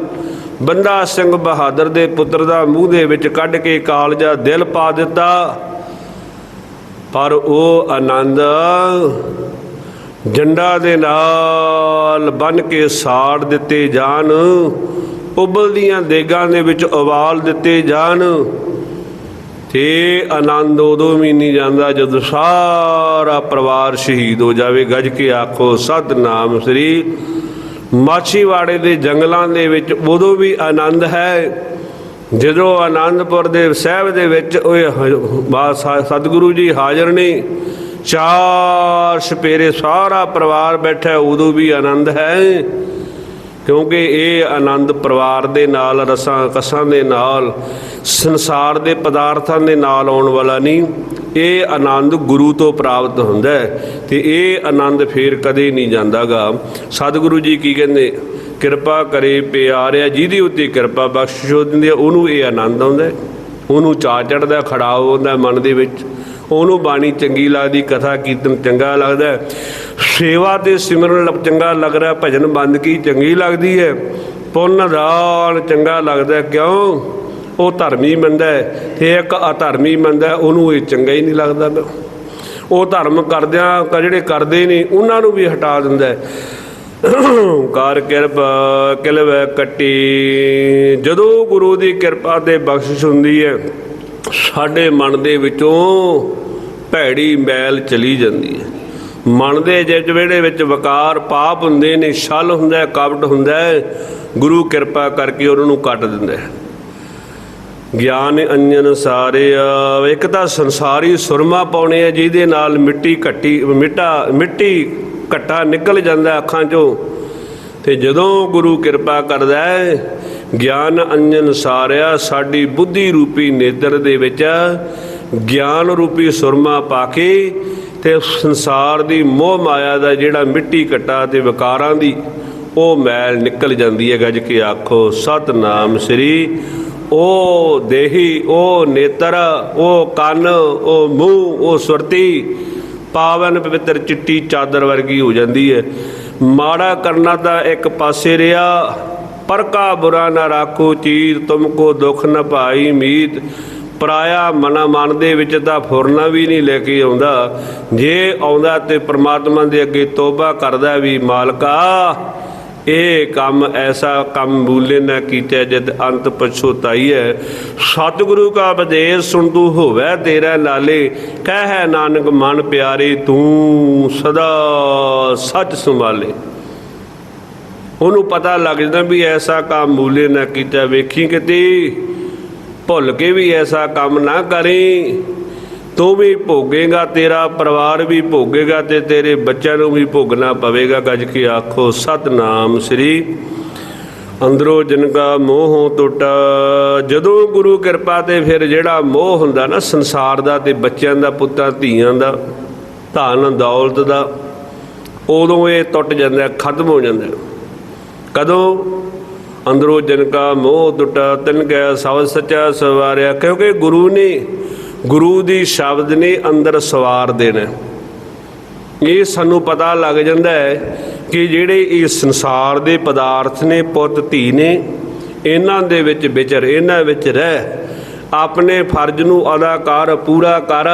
ਬੰਦਾ ਸਿੰਘ ਬਹਾਦਰ ਦੇ ਪੁੱਤਰ ਦਾ ਮੂੰਹ ਦੇ ਵਿੱਚ ਕੱਢ ਕੇ ਕਾਲਜਾ ਦਿਲ ਪਾ ਦਿੱਤਾ ਪਰ ਉਹ ਆਨੰਦ ਜੰਡਾ ਦੇ ਨਾਲ ਬਨ ਕੇ ਸਾੜ ਦਿੱਤੇ ਜਾਣ ਉਬਲਦੀਆਂ ਦੇਗਾਂ ਦੇ ਵਿੱਚ ਉਬਾਲ ਦਿੱਤੇ ਜਾਣ। ਤੇ ਆਨੰਦ ਉਦੋਂ ਵੀ ਨਹੀਂ ਜਾਂਦਾ ਜਦੋਂ ਸਾਰਾ ਪਰਿਵਾਰ ਸ਼ਹੀਦ ਹੋ ਜਾਵੇ। ਗੱਜ ਕੇ ਆਖੋ, ਸਤਨਾਮ ਸ੍ਰੀ ਮਾਛੀਵਾੜੇ ਦੇ ਜੰਗਲਾਂ ਦੇ ਵਿੱਚ ਉਦੋਂ ਵੀ ਆਨੰਦ ਹੈ। ਜਦੋਂ ਆਨੰਦਪੁਰ ਦੇ ਸਾਹਿਬ ਦੇ ਵਿੱਚ ਉਹ ਹ- ਸਤਿਗੁਰੂ ਜੀ ਹਾਜ਼ਰ ਨੇ, ਚਾਰ ਸਪੇਰੇ ਸਾਰਾ ਪਰਿਵਾਰ ਬੈਠਾ ਉਦੋਂ ਵੀ ਆਨੰਦ ਹੈ। ਕਿਉਂਕਿ ਇਹ ਆਨੰਦ ਪਰਿਵਾਰ ਦੇ ਨਾਲ, ਰਸਾਂ ਕਸਾਂ ਦੇ ਨਾਲ, ਸੰਸਾਰ ਦੇ ਪਦਾਰਥਾਂ ਦੇ ਨਾਲ ਆਉਣ ਵਾਲਾ ਨਹੀਂ। ਇਹ ਆਨੰਦ ਗੁਰੂ ਤੋਂ ਪ੍ਰਾਪਤ ਹੁੰਦਾ ਹੈ ਤੇ ਇਹ ਆਨੰਦ ਫੇਰ ਕਦੇ ਨਹੀਂ ਜਾਂਦਾਗਾ। ਸਤਿਗੁਰੂ ਜੀ ਕੀ ਕਹਿੰਦੇ, ਕਿਰਪਾ ਕਰੇ ਪਿਆਰਿਆ, ਜਿਹਦੇ ਉੱਤੇ ਕਿਰਪਾ ਬਖਸ਼ਿਸ਼ ਹੋ ਦਿੰਦੀ ਹੈ ਉਹਨੂੰ ਇਹ ਆਨੰਦ ਆਉਂਦਾ ਉਹਨੂੰ ਚਾ ਚੜਦਾ ਖੜਾ ਹੁੰਦਾ ਮਨ ਦੇ ਵਿੱਚ। ਉਹਨੂੰ ਬਾਣੀ ਚੰਗੀ ਲੱਗਦੀ, ਕਥਾ ਕੀਰਤਨ ਚੰਗਾ ਲੱਗਦਾ ਸੇਵਾ ਤੇ ਸਿਮਰਨ ਚੰਗਾ ਲੱਗ ਰਿਹਾ, ਭਜਨ ਬੰਦਗੀ ਚੰਗੀ ਲੱਗਦੀ ਹੈ। ਪੁੰਨ ਦਾਨ ਚੰਗਾ ਲੱਗਦਾ ਕਿਉਂ? ਉਹ ਧਰਮੀ ਮੰਦਾ ਹੈ ਤੇ ਇੱਕ ਅਧਰਮੀ ਮੰਦਾ ਉਹਨੂੰ ਇਹ ਚੰਗਾ ਹੀ ਨਹੀਂ ਲੱਗਦਾ ਗਾ। ਉਹ ਧਰਮ ਕਰਦਿਆਂ ਕ- ਜਿਹੜੇ ਕਰਦੇ ਨੇ, ਉਹਨਾਂ ਨੂੰ ਵੀ ਹਟਾ ਦਿੰਦਾ ਹੈ। ਕਾਰ ਕਿਰਪਾ ਕਿਲਵ ਕੱਟੀ। ਜਦੋਂ ਗੁਰੂ ਦੀ ਕਿਰਪਾ ਤੇ ਬਖਸ਼ਿਸ਼ ਹੁੰਦੀ ਹੈ, ਸਾਡੇ ਮਨ ਦੇ ਵਿੱਚੋਂ ਭੈੜੀ ਮੈਲ ਚਲੀ ਜਾਂਦੀ ਹੈ। ਮਨ ਦੇ ਜਿਹੜੇ ਵਿੱਚ ਵਕਾਰ ਪਾਪ ਹੁੰਦੇ ਨੇ, ਛਲ ਹੁੰਦਾ ਹੈ, ਕਪਟ ਹੁੰਦਾ ਹੈ, ਗੁਰੂ ਕਿਰਪਾ ਕਰਕੇ ਉਹਨਾਂ ਨੂੰ ਕੱਟ ਦਿੰਦਾ ਹੈ। ਗਿਆਨ ਅੰਜਨ ਸਾਰਿਆ, ਇੱਕ ਤਾਂ ਸੰਸਾਰੀ ਸੁਰਮਾ ਪਾਉਣੇ ਆ ਜਿਹਦੇ ਨਾਲ ਮਿੱਟੀ ਘੱਟੀ, ਮਿੱਟਾ, ਮਿੱਟੀ ਘੱਟਾ ਨਿਕਲ ਜਾਂਦਾ ਅੱਖਾਂ ਚੋਂ। ਤੇ ਜਦੋਂ ਗੁਰੂ ਕਿਰਪਾ ਕਰਦਾ ਹੈ, ਗਿਆਨ ਅੰਜਨ ਸਾਰਿਆ ਸਾਡੀ ਬੁੱਧੀ ਰੂਪੀ ਨੇਤਰ ਦੇ ਵਿੱਚ ਗਿਆਨ ਰੂਪੀ ਸੁਰਮਾ ਪਾ ਕੇ ਤੇ ਸੰਸਾਰ ਦੀ ਮੋਹ ਮਾਇਆ ਦਾ ਜਿਹੜਾ ਮਿੱਟੀ ਘੱਟਾ ਤੇ ਵਿਕਾਰਾਂ ਦੀ ਉਹ ਮੈਲ ਨਿਕਲ ਜਾਂਦੀ ਹੈ, ਗੱਜ ਕੇ ਆਖੋ, ਸਤਨਾਮ ਸ੍ਰੀ ਉਹ ਦੇਹੀ ਉਹ ਨੇਤਰ ਉਹ ਕੰਨ ਉਹ ਮੂੰਹ ਉਹ ਸੁਰਤੀ, ਪਾਵਨ ਪਵਿੱਤਰ ਚਿੱਟੀ ਚਾਦਰ ਵਰਗੀ ਹੋ ਜਾਂਦੀ ਹੈ ਮਾੜਾ ਕਰਨਾ ਤਾਂ ਇੱਕ ਪਾਸੇ ਰਿਹਾ, ਪਰ ਕਾ ਬੁਰਾ ਨਾ ਰਾਖੋ ਚੀਰ ਤੁਮਕੋ ਦੁੱਖ ਨਾ ਭਾਈ ਮੀਤ। ਪਰਾਇਆ ਮਨਾ ਮਨ ਦੇ ਵਿੱਚ ਤਾਂ ਫੁਰਨਾ ਵੀ ਨਹੀਂ ਲੈ ਕੇ ਆਉਂਦਾ। ਜੇ ਆਉਂਦਾ ਤੇ ਪ੍ਰਮਾਤਮਾ ਦੇ ਅੱਗੇ ਤੋਬਾ ਕਰਦਾ ਵੀ ਮਾਲਕਾ ਇਹ ਕੰਮ ਐਸਾ ਕੰਮ ਬੂਲੇ ਨਾ ਕੀਤਾ ਜਦ ਅੰਤ ਪਛੋਤਾਈ ਹੈ। ਸਤਿਗੁਰੂ ਕਾ ਉਪਦੇਸ਼ ਸੁਣ ਤੂੰ ਹੋਵੇ ਤੇਰਾ ਲਾਲੇ, ਕਹਿ ਹੈ ਨਾਨਕ ਮਨ ਪਿਆਰੇ ਤੂੰ ਸਦਾ ਸੱਚ ਸੰਭਾਲੇ। ਉਹਨੂੰ ਪਤਾ ਲੱਗ ਜਾਂਦਾ ਵੀ ਐਸਾ ਕੰਮ ਬੂਲੇ ਨਾ ਕੀਤਾ, ਵੇਖੀ ਕਿਤੇ ਭੁੱਲ ਕੇ ਵੀ ਐਸਾ ਕੰਮ ਨਾ ਕਰੀ। ਤੂੰ ਵੀ ਭੋਗੇਗਾ, ਤੇਰਾ ਪਰਿਵਾਰ ਵੀ ਭੋਗੇਗਾ ਤੇ ਤੇਰੇ ਬੱਚਿਆਂ ਨੂੰ ਵੀ ਭੋਗਣਾ ਪਵੇਗਾ, ਗੱਜ ਕੇ ਆਖੋ, ਸਤਨਾਮ ਸ੍ਰੀ ਅੰਦਰੋਂ ਜਿਨਕਾ ਮੋਹੋਂ ਟੁੱਟਾ। ਜਦੋਂ ਗੁਰੂ ਕਿਰਪਾ ਤੇ ਫਿਰ ਜਿਹੜਾ ਮੋਹ ਹੁੰਦਾ ਨਾ, ਸੰਸਾਰ ਦਾ ਤੇ ਬੱਚਿਆਂ ਦਾ, ਪੁੱਤਾਂ, ਧੀਆਂ ਦਾ, ਧਨ, ਦੌਲਤ ਦਾ, ਉਦੋਂ ਇਹ ਟੁੱਟ ਜਾਂਦਾ ਖਤਮ ਹੋ ਜਾਂਦਾ ਕਦੋਂ? ਅੰਦਰੋਂ ਜਿਨਕਾ ਮੋਹ ਟੁੱਟਾ, ਤਿਨ ਗਿਆ ਸਭ ਸੱਚਾ ਸਵਾਰਿਆ, ਕਿਉਂਕਿ ਗੁਰੂ ਨੇ ਗੁਰੂ ਦੀ ਸ਼ਬਦ ਨੇ ਅੰਦਰ ਸਵਾਰ ਦੇਣਾ। ਇਹ ਸਾਨੂੰ ਪਤਾ ਲੱਗ ਜਾਂਦਾ ਹੈ ਕਿ ਜਿਹੜੇ ਇਹ ਸੰਸਾਰ ਦੇ ਪਦਾਰਥ ਨੇ, ਪੁੱਤ, ਧੀ ਨੇ, ਇਹਨਾਂ ਦੇ ਵਿੱਚ ਵਿਚਰ, ਇਹਨਾਂ ਵਿੱਚ ਰਹਿ, ਆਪਣੇ ਫਰਜ਼ ਨੂੰ ਅਦਾ ਕਰ, ਪੂਰਾ ਕਰ,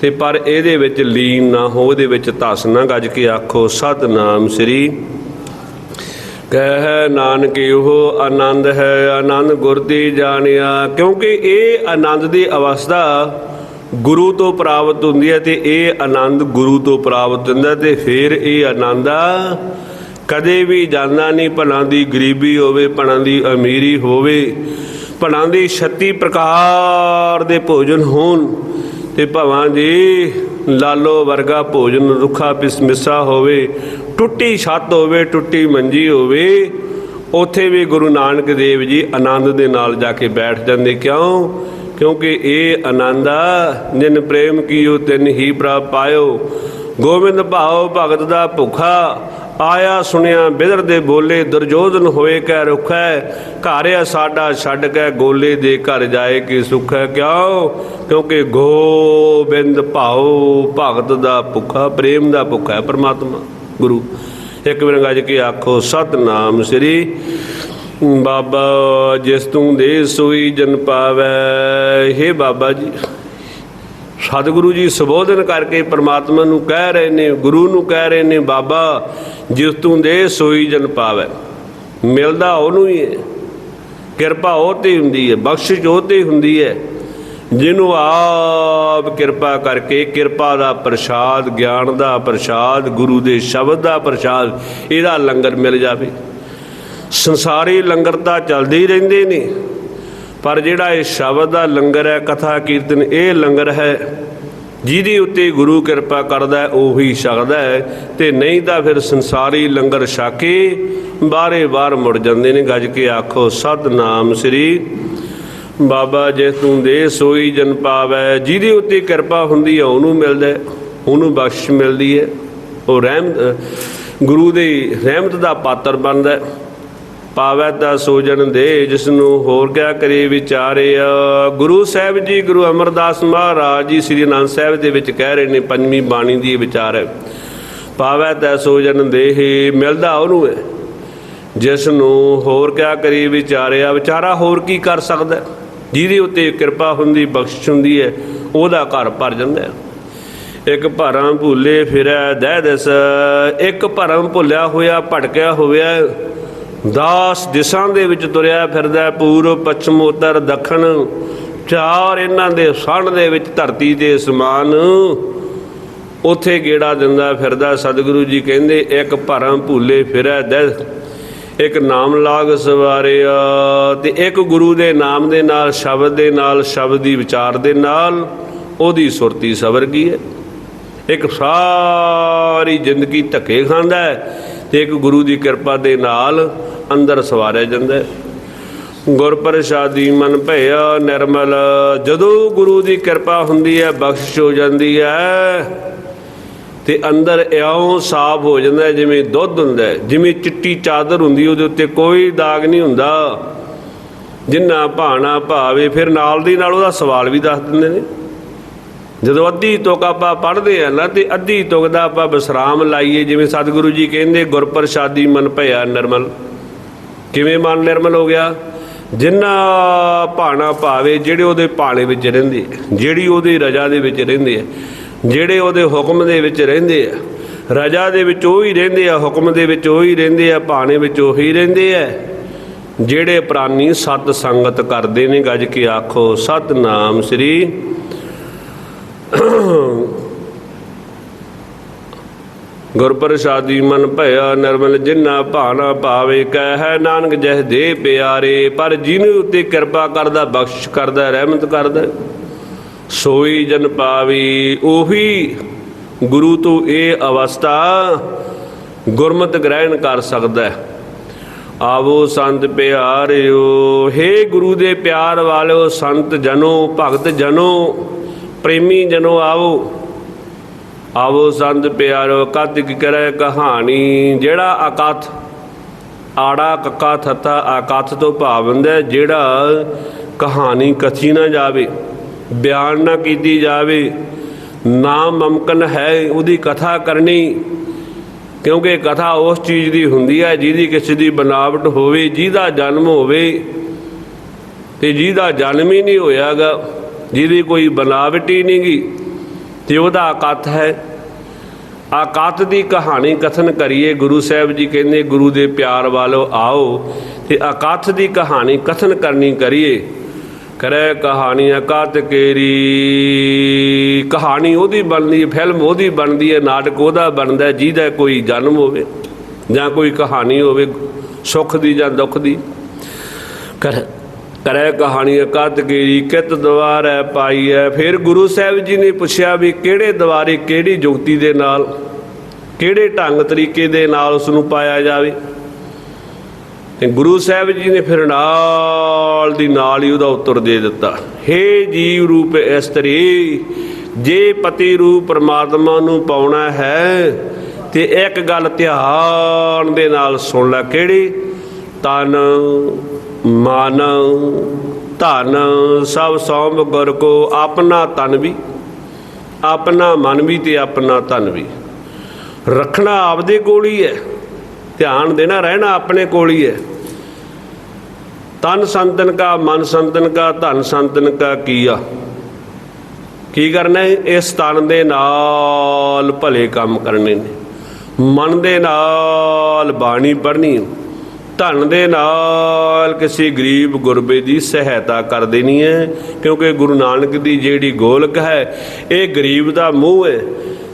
ਤੇ ਪਰ ਇਹਦੇ ਵਿੱਚ ਲੀਨ ਨਾ ਹੋ ਇਹਦੇ ਵਿੱਚ ਧਸ ਨਾ ਗੱਜ ਕੇ ਆਖੋ, ਸਤਨਾਮ ਸ੍ਰੀ ਕਹਿ ਨਾਨਕ, ਉਹ ਆਨੰਦ ਹੈ, ਆਨੰਦ ਗੁਰ ਦੀ ਜਾਣਿਆ। ਕਿਉਂਕਿ ਇਹ ਆਨੰਦ ਦੀ ਅਵਸਥਾ ਗੁਰੂ ਤੋਂ ਪ੍ਰਾਪਤ ਹੁੰਦੀ ਹੈ ਤੇ ਇਹ ਆਨੰਦ ਗੁਰੂ ਤੋਂ ਪ੍ਰਾਪਤ ਹੁੰਦਾ ਤੇ ਫਿਰ ਇਹ ਆਨੰਦ ਕਦੇ ਵੀ ਜਾਂਦਾ ਨਹੀਂ, ਭਲਾਂ ਦੀ ਗਰੀਬੀ ਹੋਵੇ, ਭਲਾਂ ਦੀ ਅਮੀਰੀ ਹੋਵੇ, ਭਲਾਂ ਦੀ 36 ਪ੍ਰਕਾਰ ਦੇ ਭੋਜਨ ਹੋਣ ਤੇ ਭਵਾਂ ਜੀ ਲਾਲੋ ਵਰਗਾ ਭੋਜਨ ਰੁੱਖਾ ਪਿਸਮਿਸਾ ਹੋਵੇ ਟੁੱਟੀ ਛੱਤ ਹੋਵੇ, ਟੁੱਟੀ ਮੰਜੀ ਹੋਵੇ, ਉੱਥੇ ਵੀ ਗੁਰੂ ਨਾਨਕ ਦੇਵ ਜੀ ਆਨੰਦ ਦੇ ਨਾਲ ਜਾ ਕੇ ਬੈਠ ਜਾਂਦੇ। ਕਿਉਂ? ਕਿਉਂਕਿ ਇਹ ਆਨੰਦ ਆ, ਜਿਨ ਪ੍ਰੇਮ ਕੀਓ, ਤਿਨ ਹੀ ਪ੍ਰਭ ਪਾਇਓ। ਗੋਬਿੰਦ ਭਾਉ ਭਗਤ ਦਾ ਭੁਖਾ, ਆਇਆ ਸੁਣਿਆ ਬਿਦਰ ਦੇ ਬੋਲੇ ਦੁਰਜੋਧਨ ਹੋਏ ਕਹਿ ਰੁਖੈ, ਘਰ ਆ ਸਾਡਾ ਛੱਡ ਕੇ ਗੋਲੇ ਦੇ ਘਰ ਜਾਏ ਕੀ ਸੁਖ ਹੈ? ਕਿਉਂ? ਕਿਉਂਕਿ ਗੋਬਿੰਦ ਭਾਉ ਭਗਤ ਦਾ ਭੁਖਾ, ਪ੍ਰੇਮ ਦਾ ਭੁਖਾ ਹੈ ਪਰਮਾਤਮਾ। ਗੁਰੂ। ਇੱਕ ਵਾਰ ਗੱਜ ਕੇ ਆਖੋ, ਸਤਨਾਮ ਸ੍ਰੀ ਬਾਬਾ ਜਿਸ ਤੂੰ ਦੇ ਸੋਈ ਜਨ ਪਾਵੈ। ਹੇ ਬਾਬਾ ਜੀ, ਸਤਿਗੁਰੂ ਜੀ ਸੰਬੋਧਨ ਕਰਕੇ ਪ੍ਰਮਾਤਮਾ ਨੂੰ ਕਹਿ ਰਹੇ ਨੇ, ਗੁਰੂ ਨੂੰ ਕਹਿ ਰਹੇ ਨੇ, ਬਾਬਾ ਜਿਸ ਤੂੰ ਦੇ ਸੋਈ ਜਨ ਪਾਵੈ। ਮਿਲਦਾ ਉਹਨੂੰ ਹੀ ਹੈ। ਕਿਰਪਾ ਉਹ ਤੇ ਹੁੰਦੀ ਹੈ, ਬਖਸ਼ਿਸ਼ ਉਹ ਤੇ ਹੁੰਦੀ ਹੈ। ਜਿਹਨੂੰ ਆਪ ਕਿਰਪਾ ਕਰਕੇ ਕਿਰਪਾ ਦਾ ਪ੍ਰਸ਼ਾਦ, ਗਿਆਨ ਦਾ ਪ੍ਰਸ਼ਾਦ, ਗੁਰੂ ਦੇ ਸ਼ਬਦ ਦਾ ਪ੍ਰਸ਼ਾਦ, ਇਹਦਾ ਲੰਗਰ ਮਿਲ ਜਾਵੇ। ਸੰਸਾਰੀ ਲੰਗਰ ਤਾਂ ਚੱਲਦੇ ਹੀ ਰਹਿੰਦੇ ਨੇ, ਪਰ ਜਿਹੜਾ ਇਹ ਸ਼ਬਦ ਦਾ ਲੰਗਰ ਹੈ, ਕਥਾ ਕੀਰਤਨ, ਇਹ ਲੰਗਰ ਹੈ, ਜਿਹਦੇ ਉੱਤੇ ਗੁਰੂ ਕਿਰਪਾ ਕਰਦਾ ਉਹੀ ਛਕਦਾ ਹੈ, ਤੇ ਨਹੀਂ ਤਾਂ ਫਿਰ ਸੰਸਾਰੀ ਲੰਗਰ ਛਾਕੇ ਬਾਰੇ ਬਾਰ ਮੁੜ ਜਾਂਦੇ ਨੇ, ਗੱਜ ਕੇ ਆਖੋ, ਸਤਨਾਮ ਸ੍ਰੀ ਬਾਬਾ ਜਿਸ ਤੂੰ ਦੇ ਸੋਈ ਜਨ ਪਾਵੈ, ਜਿਹਦੇ ਉੱਤੇ ਕਿਰਪਾ ਹੁੰਦੀ ਹੈ, ਉਹਨੂੰ ਮਿਲਦਾ ਉਹਨੂੰ ਬਖਸ਼ ਮਿਲਦੀ ਹੈ। ਉਹ ਰਹਿਮ ਗੁਰੂ ਦੀ ਰਹਿਮਤ ਦਾ ਪਾਤਰ ਬਣਦਾ ਪਾਵੈ ਤਾਂ ਸੋਜਨ ਦੇ ਜਿਸ ਨੂੰ ਹੋਰ ਕਿਆ ਕਰੇ ਵਿਚਾਰਿਆ। ਗੁਰੂ ਸਾਹਿਬ ਜੀ, ਗੁਰੂ ਅਮਰਦਾਸ ਮਹਾਰਾਜ ਜੀ, ਸ੍ਰੀ ਅਨੰਦ ਸਾਹਿਬ ਦੇ ਵਿੱਚ ਕਹਿ ਰਹੇ ਨੇ, ਪੰਜਵੀਂ ਬਾਣੀ ਦੀ ਇਹ ਵਿਚਾਰ ਹੈ। ਪਾਵੈ ਤਾਂ ਸੋਜਨ ਦੇਹ, ਮਿਲਦਾ ਉਹਨੂੰ ਹੈ। ਜਿਸ ਨੂੰ ਹੋਰ ਕਿਆ ਕਰੀ ਵਿਚਾਰਿਆ, ਵਿਚਾਰਾ ਹੋਰ ਕੀ ਕਰ ਸਕਦਾ ਜਿਹਦੇ ਉੱਤੇ ਕਿਰਪਾ ਹੁੰਦੀ, ਬਖਸ਼ਿਸ਼ ਹੁੰਦੀ ਹੈ, ਉਹਦਾ ਘਰ ਭਰ ਜਾਂਦਾ ਹੈ। ਇੱਕ ਭਰਮ ਭੁੱਲੇ ਫਿਰੈ, ਦਹਿ ਦਸ। ਇੱਕ ਭਰਮ ਭੁੱਲਿਆ ਹੋਇਆ, ਭਟਕਿਆ ਹੋਇਆ, ਦਾਸ ਦਿਸ਼ਾਂ ਦੇ ਵਿੱਚ ਤੁਰਿਆ ਫਿਰਦਾ ਪੂਰਬ, ਪੱਛਮ, ਉੱਤਰ, ਦੱਖਣ। ਚਾਰ ਇਹਨਾਂ ਦੇ ਸਣ ਦੇ ਵਿੱਚ ਧਰਤੀ ਦੇ ਸਮਾਨ। ਉਥੇ ਗੇੜਾ ਦਿੰਦਾ ਫਿਰਦਾ, ਸਤਿਗੁਰੂ ਜੀ ਕਹਿੰਦੇ, ਇੱਕ ਭਰਮ ਭੁੱਲੇ ਫਿਰੈ, ਦਹਿ ਇੱਕ ਨਾਮ ਲਾਗ ਸਵਾਰਿਆ ਤੇ ਇੱਕ ਗੁਰੂ ਦੇ ਨਾਮ ਦੇ ਨਾਲ, ਸ਼ਬਦ ਦੇ ਨਾਲ, ਸ਼ਬਦ ਦੀ ਵਿਚਾਰ ਦੇ ਨਾਲ ਉਹਦੀ ਸੁਰਤੀ ਸਵਰ ਗਈ ਹੈ। ਇੱਕ ਸਾਰੀ ਜ਼ਿੰਦਗੀ ਧੱਕੇ ਖਾਂਦਾ ਹੈ ਤੇ ਇੱਕ ਗੁਰੂ ਦੀ ਕਿਰਪਾ ਦੇ ਨਾਲ ਅੰਦਰ ਸਵਾਰਿਆ ਜਾਂਦਾ ਹੈ। ਗੁਰ ਪ੍ਰਸਾਦੀ ਮਨ ਭਇਆ ਨਿਰਮਲ, ਜਦੋਂ ਗੁਰੂ ਦੀ ਕਿਰਪਾ ਹੁੰਦੀ ਹੈ, ਬਖਸ਼ਿਸ਼ ਹੋ ਜਾਂਦੀ ਹੈ। ਤੇ ਅੰਦਰ ਇਉਂ ਸਾਫ਼ ਹੋ ਜਾਂਦਾ ਜਿਵੇਂ ਦੁੱਧ ਹੁੰਦਾ ਜਿਵੇਂ ਚਿੱਟੀ ਚਾਦਰ ਹੁੰਦੀ ਉਹਦੇ ਉੱਤੇ ਕੋਈ ਦਾਗ ਨਹੀਂ ਹੁੰਦਾ। ਜਿੰਨਾ ਭਾਣਾ ਭਾਵੇ, ਫਿਰ ਨਾਲ ਦੀ ਨਾਲ ਉਹਦਾ ਸਵਾਲ ਵੀ ਦੱਸ ਦਿੰਦੇ ਨੇ। ਜਦੋਂ ਅੱਧੀ ਤੁਕ ਆਪਾਂ ਪੜ੍ਹਦੇ ਆ ਨਾ, ਤੇ ਅੱਧੀ ਤੁਕ ਦਾ ਆਪਾਂ ਵਿਸਰਾਮ ਲਾਈਏ, ਜਿਵੇਂ ਸਤਿਗੁਰੂ ਜੀ ਕਹਿੰਦੇ, ਗੁਰਪ੍ਰਸ਼ਾਦੀ ਮਨ ਭਇਆ ਨਿਰਮਲ। ਕਿਵੇਂ ਮਨ ਨਿਰਮਲ ਹੋ ਗਿਆ? ਜਿੰਨਾ ਭਾਣਾ ਭਾਵੇ, ਜਿਹੜੇ ਉਹਦੇ ਭਾਣੇ ਵਿੱਚ ਰਹਿੰਦੇ ਜਿਹੜੀ ਉਹਦੀ ਰਜਾ ਦੇ ਵਿੱਚ ਰਹਿੰਦੇ ਆ ਜਿਹੜੇ ਉਹਦੇ ਹੁਕਮ ਦੇ ਵਿੱਚ ਰਹਿੰਦੇ ਆ, ਰਜਾ ਦੇ ਵਿੱਚ ਉਹ ਹੀ ਰਹਿੰਦੇ ਆ, ਹੁਕਮ ਦੇ ਵਿੱਚ ਉਹ ਹੀ ਰਹਿੰਦੇ ਆ, ਭਾਣੇ ਵਿੱਚ ਉਹ ਹੀ ਰਹਿੰਦੇ ਆ। ਜਿਹੜੇ ਪ੍ਰਾਨੀ ਸਤ ਸੰਗਤ ਕਰਦੇ ਨੇ, ਗੱਜ ਕੇ ਆਖੋ, ਸਤਨਾਮ ਸ੍ਰੀ ਗੁਰ ਪ੍ਰਸਾਦੀ ਮਨ ਭਇਆ ਨਿਰਮਲ ਜਿਨਾ ਭਾਣਾ ਭਾਵੇ, ਕਹਿ ਨਾਨਕ ਜਹ ਦੇ ਪਿਆਰੇ, ਪਰ ਜਿਹਨੂੰ ਉੱਤੇ ਕਿਰਪਾ ਕਰਦਾ ਬਖਸ਼ ਕਰਦਾ, ਰਹਿਮਤ ਕਰਦਾ। ਸੋਈ ਜਨ ਪਾਵੀ, ਉਹੀ ਗੁਰੂ ਤੋਂ ਇਹ ਅਵਸਥਾ ਗੁਰਮਤ ਗ੍ਰਹਿਣ ਕਰ ਸਕਦਾ ਹੈ। ਆਵੋ ਸੰਤ ਪਿਆਰਿਓ हे ਗੁਰੂ ਦੇ ਪਿਆਰ ਵਾਲਿਓ, ਸੰਤ ਜਨੋ, ਭਗਤ ਜਨੋ, ਪ੍ਰੇਮੀ ਜਨੋ ਆਵੋ। ਆਵੋ ਸੰਤ ਪਿਆਰੋ ਕਤ ਕੀ ਕਰੈ ਕਹਾਣੀ, ਜਿਹੜਾ ਅਕਥ, ਆੜਾ ਕੱਕਾ ਥਤਾ ਆਕਥ ਤੋਂ ਭਾਵ ਹੁੰਦਾ ਜਿਹੜਾ ਕਹਾਣੀ ਕਥੀ ਨਾ ਜਾਵੇ। ਬਿਆਨ ਨਾ ਕੀਤੀ ਜਾਵੇ, ਨਾ ਮਮਕਨ ਹੈ ਉਹਦੀ ਕਥਾ ਕਰਨੀ, ਕਿਉਂਕਿ ਕਥਾ ਉਸ ਚੀਜ਼ ਦੀ ਹੁੰਦੀ ਹੈ ਜਿਹਦੀ ਕਿਸੇ ਦੀ ਬਨਾਵਟ ਹੋਵੇ, ਜਿਹਦਾ ਜਨਮ ਹੋਵੇ, ਤੇ ਜਿਹਦਾ ਜਨਮ ਹੀ ਨਹੀਂ ਹੋਇਆਗਾ, ਜਿਹਦੀ ਕੋਈ ਬਨਾਵਟ ਹੀ ਨਹੀਂਗੀ, ਤੇ ਉਹਦਾ ਅਕਥ ਹੈ। ਅਕਥ ਦੀ ਕਹਾਣੀ ਕਥਨ ਕਰੀਏ, ਗੁਰੂ ਸਾਹਿਬ ਜੀ ਕਹਿੰਦੇ, ਗੁਰੂ ਦੇ ਪਿਆਰ ਵਾਲੋ ਆਓ, ਤੇ ਅਕਥ ਦੀ ਕਹਾਣੀ ਕਥਨ ਕਰਨੀ ਕਰੀਏ। ਕਰੈ ਕਹਾਣੀ ਅਕਥ ਕੇਰੀ। ਕਹਾਣੀ ਉਹਦੀ ਬਣਦੀ ਹੈ ਫਿਲਮ ਉਹਦੀ ਬਣਦੀ ਹੈ ਨਾਟਕ ਉਹਦਾ ਬਣਦਾ ਜਿਹਦਾ ਕੋਈ ਜਨਮ ਹੋਵੇ ਜਾਂ ਕੋਈ ਕਹਾਣੀ ਹੋਵੇ, ਸੁੱਖ ਦੀ ਜਾਂ ਦੁੱਖ ਦੀ। ਕਰ, ਕਰੈ ਕਹਾਣੀ ਅਕਤ ਕੀਰੀ, ਕਿਤ ਦਵਾਰੈ ਪਾਈਐ। ਫਿਰ ਗੁਰੂ ਸਾਹਿਬ ਜੀ ਨੇ ਪੁੱਛਿਆ ਵੀ ਕਿਹੜੇ ਦਵਾਰੇ, ਕਿਹੜੀ ਜੁਗਤੀ ਦੇ ਨਾਲ, ਕਿਹੜੇ ਢੰਗ ਤਰੀਕੇ ਦੇ ਨਾਲ ਉਸ ਨੂੰ ਪਾਇਆ ਜਾਵੇ? ਤੇ ਗੁਰੂ ਸਾਹਿਬ ਜੀ ਨੇ ਫਿਰ ਨਾਲ ਦੀ ਨਾਲ ਹੀ ਉਹਦਾ ਉੱਤਰ ਦੇ ਦਿੱਤਾ। ਹੇ ਜੀਵ ਰੂਪ ਇਸਤਰੀ, ਜੇ ਪਤੀ ਰੂਪ ਪਰਮਾਤਮਾ ਨੂੰ ਪਾਉਣਾ ਹੈ, ਤੇ ਇੱਕ ਗੱਲ ਧਿਆਨ ਦੇ ਨਾਲ ਸੁਣ ਲੈ ਕਿਹੜੀ? ਤਨ, ਮਨ, ਧਨ, ਸਭ ਸੌਂਪ ਗੁਰ ਕੋ ਆਪਣਾ ਤਨ ਵੀ, ਆਪਣਾ ਮਨ ਵੀ ਤੇ ਆਪਣਾ ਧਨ ਵੀ। ਰੱਖਣਾ ਆਪਦੇ ਕੋਲ ਹੀ ਹੈ। ਧਿਆਨ ਦੇਣਾ, ਰਹਿਣਾ ਆਪਣੇ ਕੋਲ ਹੀ ਹੈ। ਤਨ ਸੰਤਨ ਕਾ, ਮਨ ਸੰਤਨ ਕਾ, ਧਨ ਸੰਤਨ ਕਾ ਕੀਆ। ਕੀ ਕਰਨਾ ਹੈ? ਇਸ ਤਨ ਦੇ ਨਾਲ ਭਲੇ ਕੰਮ ਕਰਨੇ ਨੇ। ਮਨ ਦੇ ਨਾਲ ਬਾਣੀ ਪੜ੍ਹਨੀ ਧਨ ਦੇ ਨਾਲ ਕਿਸੇ ਗਰੀਬ ਗੁਰਬੇ ਦੀ ਸਹਾਇਤਾ ਕਰ ਦੇਣੀ ਹੈ। ਕਿਉਂਕਿ ਗੁਰੂ ਨਾਨਕ ਦੀ ਜਿਹੜੀ ਗੋਲਕ ਹੈ, ਇਹ ਗਰੀਬ ਦਾ ਮੂੰਹ ਹੈ।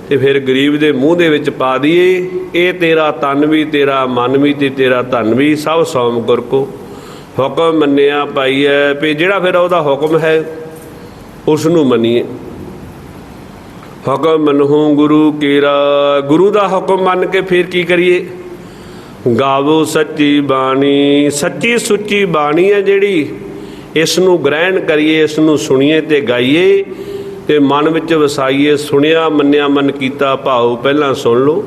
ਤੇ ਫਿਰ ਗਰੀਬ ਦੇ ਮੂੰਹ ਦੇ ਵਿੱਚ ਪਾ ਦਈਏ, ਇਹ ਤੇਰਾ ਤਨ ਵੀ, ਤੇਰਾ ਮਨ ਵੀ ਤੇ ਤੇਰਾ ਧਨ ਵੀ, ਸਭ ਸੌਮ ਗੁਰ ਕੋ। ਹੁਕਮ ਮੰਨਿਆ ਪਾਈਐ ਵੀ ਜਿਹੜਾ ਫਿਰ ਉਹਦਾ ਹੁਕਮ ਹੈ ਉਸ ਨੂੰ ਮੰਨੀਏ। ਹੁਕਮ ਮਨਹੂ ਗੁਰੂ ਕੇਰਾ। ਗੁਰੂ ਦਾ ਹੁਕਮ ਮੰਨ ਕੇ ਫਿਰ ਕੀ ਕਰੀਏ? ਗਾਵੋ ਸੱਚੀ ਬਾਣੀ। ਸੱਚੀ ਸੁੱਚੀ ਬਾਣੀ ਹੈ ਜਿਹੜੀ ਇਸ ਨੂੰ ਗ੍ਰਹਿਣ ਕਰੀਏ ਇਸ ਨੂੰ ਸੁਣੀਏ ਤੇ ਗਾਈਏ। ਤੇ ਮਨ ਵਿੱਚ ਵਸਾਈਏ, ਸੁਣਿਆ, ਮੰਨਿਆ, ਮਨ ਕੀਤਾ, ਭਾਉ, ਪਹਿਲਾਂ ਸੁਣ ਲਓ।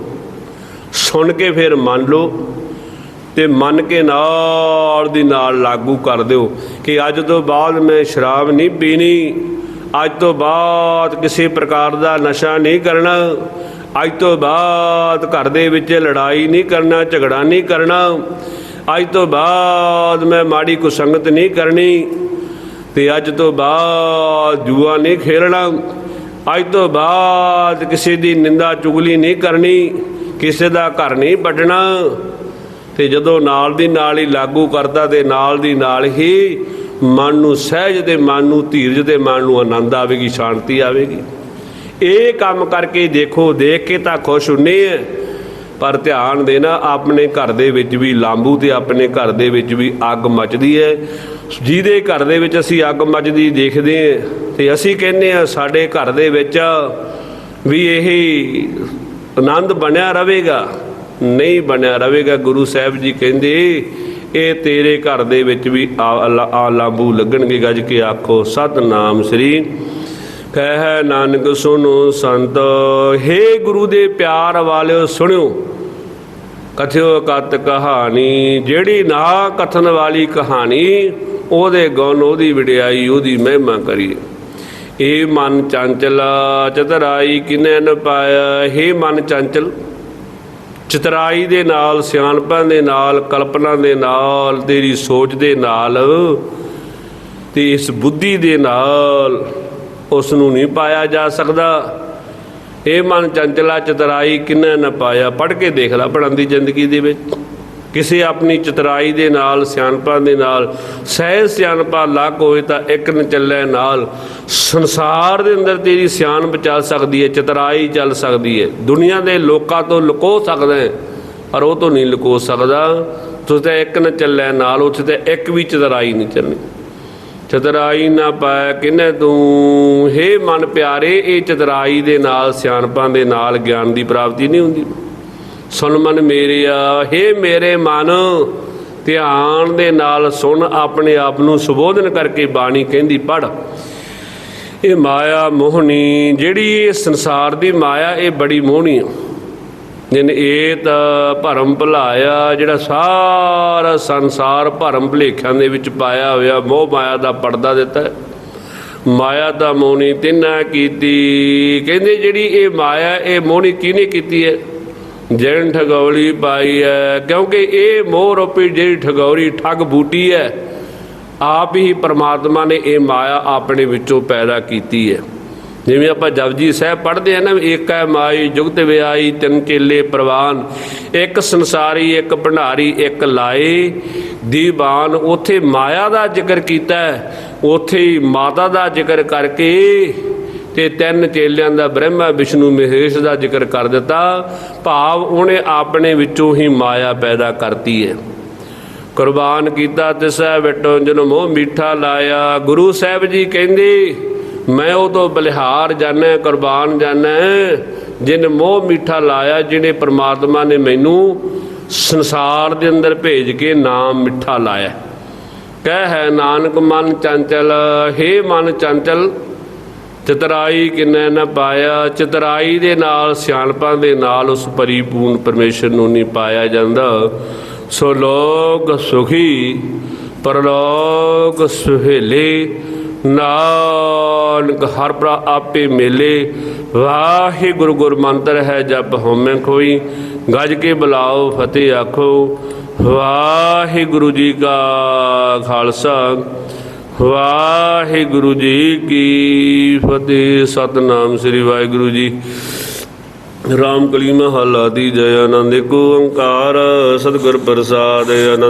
ਸੁਣ ਕੇ ਫਿਰ ਮੰਨ ਲਓ ਤੇ ਮੰਨ ਕੇ ਨਾਲ ਦੀ ਨਾਲ ਲਾਗੂ ਕਰ ਦਿਓ ਕਿ ਅੱਜ ਤੋਂ ਬਾਅਦ ਮੈਂ ਸ਼ਰਾਬ ਨਹੀਂ ਪੀਣੀ, ਅੱਜ ਤੋਂ ਬਾਅਦ ਕਿਸੇ ਪ੍ਰਕਾਰ ਦਾ ਨਸ਼ਾ ਨਹੀਂ ਕਰਨਾ, ਅੱਜ ਤੋਂ ਬਾਅਦ ਘਰ ਦੇ ਵਿੱਚ ਲੜਾਈ ਨਹੀਂ ਕਰਨਾ, ਝਗੜਾ ਨਹੀਂ ਕਰਨਾ, ਅੱਜ ਤੋਂ ਬਾਅਦ ਮੈਂ ਮਾੜੀ ਕੁਸੰਗਤ ਨਹੀਂ ਕਰਨੀ। ਤੇ ਅੱਜ ਤੋਂ ਬਾਅਦ ਜੂਆ ਨਹੀਂ ਖੇਲਣਾ। ਅੱਜ ਤੋਂ ਬਾਅਦ ਕਿਸੇ ਦੀ ਨਿੰਦਾ ਚੁਗਲੀ ਨਹੀਂ ਕਰਨੀ, ਕਿਸੇ ਦਾ ਘਰ ਨਹੀਂ ਵੱਢਣਾ। ਤੇ ਜਦੋਂ ਨਾਲ ਦੀ ਨਾਲ ਹੀ ਲਾਗੂ ਕਰਦਾ ਤੇ ਨਾਲ ਦੀ ਨਾਲ ਹੀ ਮਨ ਨੂੰ ਸਹਿਜ ਦੇ ਮਨ ਨੂੰ, ਧੀਰਜ ਦੇ ਮਨ ਨੂੰ ਆਨੰਦ ਆਵੇਗੀ, ਸ਼ਾਂਤੀ ਆਵੇਗੀ। ਇਹ ਕੰਮ ਕਰਕੇ ਦੇਖੋ, ਦੇਖ ਕੇ ਤਾਂ ਖੁਸ਼ ਹੁੰਨੇ ਆ। ਪਰ ਧਿਆਨ ਦੇਣਾ, ਆਪਣੇ ਘਰ ਦੇ ਵਿੱਚ ਵੀ ਲਾਂਬੂ ਤੇ ਆਪਣੇ ਘਰ ਦੇ ਵਿੱਚ ਵੀ ਅੱਗ ਮੱਚਦੀ ਹੈ। ਜਿਹਦੇ ਘਰ ਦੇ ਵਿੱਚ ਅਸੀਂ ਅੱਗ ਮੱਚਦੀ ਦੇਖਦੇ ਹਾਂ ਤੇ ਅਸੀਂ ਕਹਿੰਦੇ ਆ ਸਾਡੇ ਘਰ ਦੇ ਵਿੱਚ ਵੀ ਇਹ ਆਨੰਦ ਬਣਿਆ ਰਹੇਗਾ, ਨਹੀਂ ਬਣਿਆ ਰਹੇਗਾ। ਗੁਰੂ ਸਾਹਿਬ ਜੀ ਕਹਿੰਦੇ, ਇਹ ਤੇਰੇ ਘਰ ਦੇ ਵਿੱਚ ਵੀ ਆ ਲਾਂਬੂ ਲੱਗਣਗੇ। ਗੱਜ ਕੇ ਆਖੋ, ਸਤਨਾਮ ਸ੍ਰੀ ਕਹਿ ਨਾਨਕ ਸੁਨੋ ਸੰਤ। ਹੇ ਗੁਰੂ ਦੇ ਪਿਆਰ ਵਾਲਿਓ, ਸੁਣਿਓ। ਕਥਿਓ ਕਤ ਕਹਾਣੀ, ਜਿਹੜੀ ਨਾ ਕਥਨ ਵਾਲੀ ਕਹਾਣੀ ਉਹਦੇ ਗੁਣ, ਉਹਦੀ ਵਿੜਾਈ ਉਹਦੀ ਮਹਿਮਾ ਕਰੀਏ। ਇਹ ਮਨ ਚੰਚਲਾ, ਚਤਰਾਈ ਕਿਨੇ ਨ ਪਾਇਆ? ਹੇ ਮਨ ਚੰਚਲ, ਚਤਰਾਈ ਦੇ ਨਾਲ, ਸਿਆਣਪਾਂ ਦੇ ਨਾਲ, ਕਲਪਨਾ ਦੇ ਨਾਲ, ਤੇਰੀ ਸੋਚ ਦੇ ਨਾਲ, ਤੇ ਇਸ ਬੁੱਧੀ ਦੇ ਨਾਲ ਉਸ ਨੂੰ ਨਹੀਂ ਪਾਇਆ ਜਾ ਸਕਦਾ। ਇਹ ਮਨ ਚੰਚਲਾ, ਚਤਰਾਈ ਕਿੰਨਾ ਨਾ ਪਾਇਆ? ਪੜ ਕੇ ਦੇਖ ਲੈ ਪੜਨ ਦੀ ਜ਼ਿੰਦਗੀ ਦੇ ਵਿੱਚ। ਕਿਸੇ ਆਪਣੀ ਚਤਰਾਈ ਦੇ ਨਾਲ, ਸਿਆਣਪਾਂ ਦੇ ਨਾਲ ਸਹਿ ਸਿਆਣਪਾ ਲੱਗ ਹੋਏ ਤਾਂ ਇੱਕ ਨ ਚੱਲੇ ਨਾਲ। ਸੰਸਾਰ ਦੇ ਅੰਦਰ ਤੇਰੀ ਸਿਆਣਪ ਚੱਲ ਸਕਦੀ ਹੈ ਚਤਰਾਈ ਚੱਲ ਸਕਦੀ ਹੈ ਦੁਨੀਆ ਦੇ ਲੋਕਾਂ ਤੋਂ ਲੁਕੋ ਸਕਦਾ ਹੈ ਪਰ ਉਹ ਤੋਂ ਨਹੀਂ ਲੁਕੋ ਸਕਦਾ। ਤੁਸੀਂ ਤਾਂ ਇੱਕ ਨ ਚੱਲੇ ਨਾਲ, ਉੱਥੇ ਤੇ ਇੱਕ ਵੀ ਚਤਰਾਈ ਨਹੀਂ ਚੱਲਣੀ। ਚਤਰਾਈ ਨਾ ਪਾਇ ਕਿਨੇ ਤੂੰ? ਹੇ ਮਨ ਪਿਆਰੇ, ਇਹ ਚਤਰਾਈ ਦੇ ਨਾਲ, ਸਿਆਣਪਾਂ ਦੇ ਨਾਲ ਗਿਆਨ ਦੀ ਪ੍ਰਾਪਤੀ ਨਹੀਂ ਹੁੰਦੀ। ਸੁਣ ਮਨ ਮੇਰਿਆ, ਹੇ ਮੇਰੇ ਮਨ, ਧਿਆਨ ਦੇ ਨਾਲ ਸੁਣ, ਆਪਣੇ ਆਪ ਨੂੰ ਸੁਬੋਧਨ ਕਰਕੇ ਬਾਣੀ ਕਹਿੰਦੀ ਪੜ ਇਹ ਮਾਇਆ ਮੋਹਣੀ, ਜਿਹੜੀ ਇਹ ਸੰਸਾਰ ਦੀ ਮਾਇਆ, ਇਹ ਬੜੀ ਮੋਹਣੀ ਆ। ਜਿਨ ਇਹ ਤਾਂ ਭਰਮ ਭੁਲਾਇਆ, ਜਿਹੜਾ ਸਾਰਾ ਸੰਸਾਰ ਭਰਮ ਭਲੇਖਿਆਂ ਦੇ ਵਿੱਚ ਪਾਇਆ ਹੋਇਆ, ਮੋਹ ਮਾਇਆ ਦਾ ਪਰਦਾ ਦਿੱਤਾ। ਮਾਇਆ ਦਾ ਮੋਹਣੀ ਤਿੰਨਾ ਕੀਤੀ। ਕਹਿੰਦੇ ਜਿਹੜੀ ਇਹ ਮਾਇਆ, ਇਹ ਮੋਹਣੀ ਕਿਹਨੇ ਕੀਤੀ ਹੈ? ਜੈਨ ਠਗੌਲੀ ਪਾਈ ਹੈ, ਕਿਉਂਕਿ ਇਹ ਮੋਹ ਰੂਪੀ ਜਿਹੜੀ ਠਗੌਰੀ ਠੱਗ ਬੂਟੀ ਹੈ, ਆਪ ਹੀ ਪਰਮਾਤਮਾ ਨੇ ਇਹ ਮਾਇਆ ਆਪਣੇ ਵਿੱਚੋਂ ਪੈਦਾ ਕੀਤੀ ਹੈ। ਜਿਵੇਂ ਆਪਾਂ ਜਪਜੀ ਸਾਹਿਬ ਪੜ੍ਹਦੇ ਆ ਨਾ ਵੀ ਏਕ ਹੈ ਮਾਈ ਜੁਗਤ ਵਿਆਈ ਤਿੰਨ ਚੇਲੇ ਪ੍ਰਵਾਨ, ਇੱਕ ਸੰਸਾਰੀ, ਇੱਕ ਭੰਡਾਰੀ, ਇੱਕ ਲਾਏ ਦੀਵਾਨ ਉਥੇ ਮਾਇਆ ਦਾ ਜ਼ਿਕਰ ਕੀਤਾ ਹੈ, ਉਥੇ ਹੀ ਮਾਤਾ ਦਾ ਜ਼ਿਕਰ ਕਰਕੇ ਤੇ ਤਿੰਨ ਚੇਲਿਆਂ ਦਾ ਬ੍ਰਹਮਾ ਵਿਸ਼ਨੂੰ ਮਹੇਸ਼ ਦਾ ਜ਼ਿਕਰ ਕਰ ਦਿੱਤਾ, ਭਾਵ ਉਹਨੇ ਆਪਣੇ ਵਿੱਚੋਂ ਹੀ ਮਾਇਆ ਪੈਦਾ ਕਰਤੀ ਹੈ ਕੁਰਬਾਨ ਕੀਤਾ ਤਿਸੈ ਵਿਟੋ ਜਨ ਮੋਹ ਮੀਠਾ ਲਾਇਆ। ਗੁਰੂ ਸਾਹਿਬ ਜੀ ਕਹਿੰਦੇ, ਮੈਂ ਉਹ ਤੋਂ ਬਲਿਹਾਰ ਜਾਣੈ, ਕੁਰਬਾਨ ਜਾਣੈ, ਜਿਨ ਮੋਹ ਮੀਠਾ ਲਾਇਆ ਜਿਹਨੇ ਪ੍ਰਮਾਤਮਾ ਨੇ ਮੈਨੂੰ ਸੰਸਾਰ ਦੇ ਅੰਦਰ ਭੇਜ ਕੇ ਨਾਮ ਮਿੱਠਾ ਲਾਇਆ। ਕਹਿ ਹੈ, ਨਾਨਕ ਮਨ ਚੰਚਲ, ਹੇ ਮਨ ਚੰਚਲ ਚਤਰਾਈ ਕਿੰਨੇ ਨਾ ਪਾਇਆ, ਚਤਰਾਈ ਦੇ ਨਾਲ, ਸਿਆਣਪਾਂ ਦੇ ਨਾਲ ਉਸ ਪਰਿਪੂਰਨ ਪਰਮੇਸ਼ਰ ਨੂੰ ਨਹੀਂ ਪਾਇਆ ਜਾਂਦਾ। ਸੋ ਲੋਕ ਸੁਖੀ, ਪਰਲੋਕ ਸੁਹੇਲੇ, ਨਾਨਕ ਹਰ ਪ੍ਰਾ ਆਪੇ ਮੇਲੇ। ਵਾਹਿਗੁਰੂ ਗੁਰ ਮੰਤਰ ਹੈ ਜਪ ਹੋਮੈ ਕੋਈ ਗੱਜ ਕੇ ਬੁਲਾਓ, ਫਤਿਹ ਆਖੋ। ਵਾਹਿਗੁਰੂ ਜੀ ਕਾ ਖਾਲਸਾ। ਵਾਹਿਗੁਰੂ ਜੀ ਕੀ ਫਤਿਹ। ਸਤਨਾਮ ਸ੍ਰੀ ਵਾਹਿਗੁਰੂ ਜੀ। ਰਾਮ ਕਲੀ ਮਹਲਾ ਦੀ ਜੈ ਆਨੰਦ। ਏਕ ਓੰਕਾਰ ਸਤਿਗੁਰ ਪ੍ਰਸਾਦ ਆਨੰਦ।